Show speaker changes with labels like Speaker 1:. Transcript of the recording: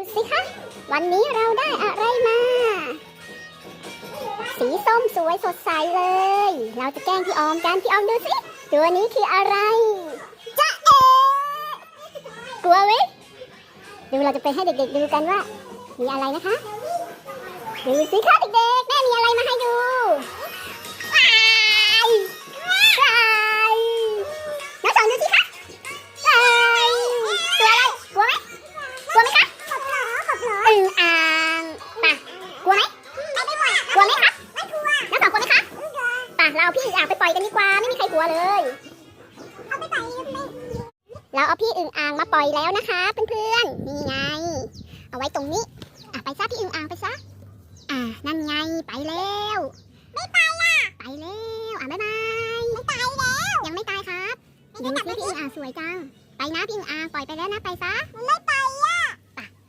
Speaker 1: ดูสิคะ วันนี้เราได้อะไรมา สีส้มสวยสดใสเลย เราจะแกล้งพี่ออมกัน พี่ออมดูสิตัวนี้คืออะไรจ๊ะเอกลัวไหมดูเราจะไปให้เด็กๆดูกันว่า มีอะไรนะคะ ดูสิคะเด็กๆ ป่ะเราเอาพี่อึ่งอ่างไปปล่อยกันดีกว่าไม่มีใครกลัวเลยเราเอาพี่อึ่งอ่างมาปล่อยแล้วนะคะเพื่อนๆนี่ไง เอาไว้ตรงนี้อะไปซะพี่อึ่งอ่างไปซะอะนั่นไงไปแล้วไม่ไปล่ะไปแล้วอะบ๊ายบายไม่ตายแล้วยังไม่ตายครับดูสิพี่อึ่งอ่างสวยจังไปนะพี่อึ่งอ่างปล่อยไปแล้วนะไปซะไม่